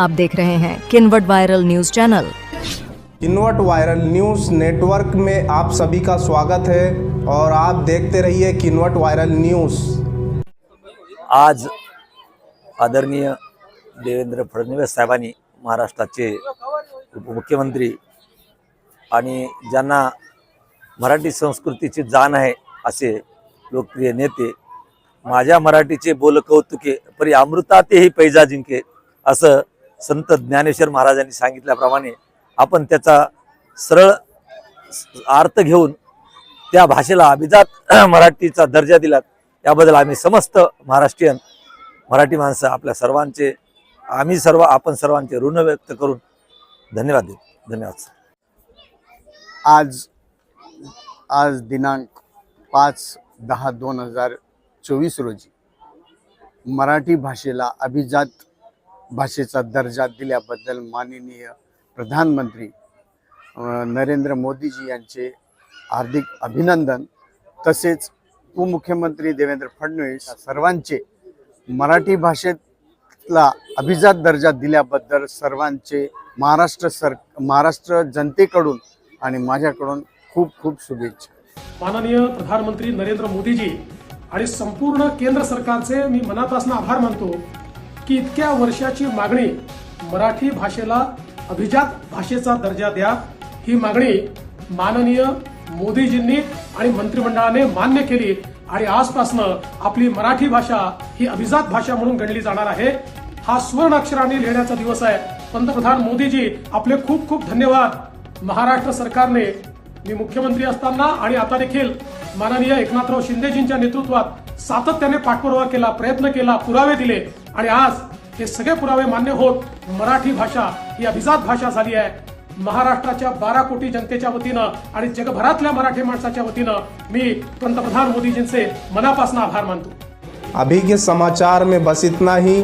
आप देख रहे हैं किनवट वायरल न्यूज चैनल। इनवट वायरल न्यूज़ नेटवर्क में आप सभी का स्वागत है और आप देखते रहिए किनवट वायरल न्यूज़। आज आदरणीय देवेंद्र फडणवीस साहेबांनी महाराष्ट्राचे उपमुख्यमंत्री आणि ज्यांना मराठी संस्कृतीची जाण आहे असे लोकप्रिय नेते माझ्या मराठीचे बोल कौतुके परी अमृतातेही पैजा जिंके असं संत ज्ञानेश्वर महाराजांनी सांगितल्याप्रमाणे आपण त्याचा सरळ अर्थ घेऊन त्या भाषेला अभिजात मराठीचा दर्जा दिला याबद्दल आम्ही समस्त महाराष्ट्रीयन मराठी माणसं आपल्या सर्वांचे आम्ही सर्व आपण सर्वांचे ऋण व्यक्त करून धन्यवाद देतो धन्यवाद सर. आज आज दिनांक पाच दहा दोन हजार चोवीस रोजी मराठी भाषेला अभिजात भाषेचा दर्जा दिल्याबद्दल माननीय प्रधानमंत्री नरेंद्र मोदीजी यांचे हार्दिक अभिनंदन. तसेच उपमुख्यमंत्री देवेंद्र फडणवीस सर्वांचे मराठी भाषेतला अभिजात दर्जा दिल्याबद्दल सर्वांचे महाराष्ट्र सर महाराष्ट्र जनतेकडून आणि माझ्याकडून खूप खूप शुभेच्छा. माननीय प्रधानमंत्री नरेंद्र मोदीजी आणि संपूर्ण केंद्र सरकारचे मी मनापासून आभार मानतो. की इतक्या वर्षाची मागणी मराठी भाषेला अभिजात भाषेचा दर्जा द्या ही मागणी माननीय मोदीजींनी आणि मंत्रिमंडळाने मान्य केली आणि आजपासनं आपली मराठी भाषा ही अभिजात भाषा म्हणून गणली जाणार आहे. हा सुवर्ण अक्षराने लिहिण्याचा दिवस आहे. पंतप्रधान मोदीजी आपले खूप खूप धन्यवाद. महाराष्ट्र सरकारने मी मुख्यमंत्री असताना आणि आता देखील माननीय एकनाथराव शिंदेजींच्या नेतृत्वात सातत्याने पाठपुरावा केला प्रयत्न केला पुरावे दिले. आणि आज हे सगळे पुरावे मान्य होत मराठी भाषा ही अभिजात भाषा झाली आहे. महाराष्ट्राच्या बारा कोटी जनतेच्या वतीनं आणि जगभरातल्या मराठी माणसाच्या वतीनं मी पंतप्रधान मोदीजींचे मनापासून आभार मानतो. अभी के समाचार में बस इतना ही।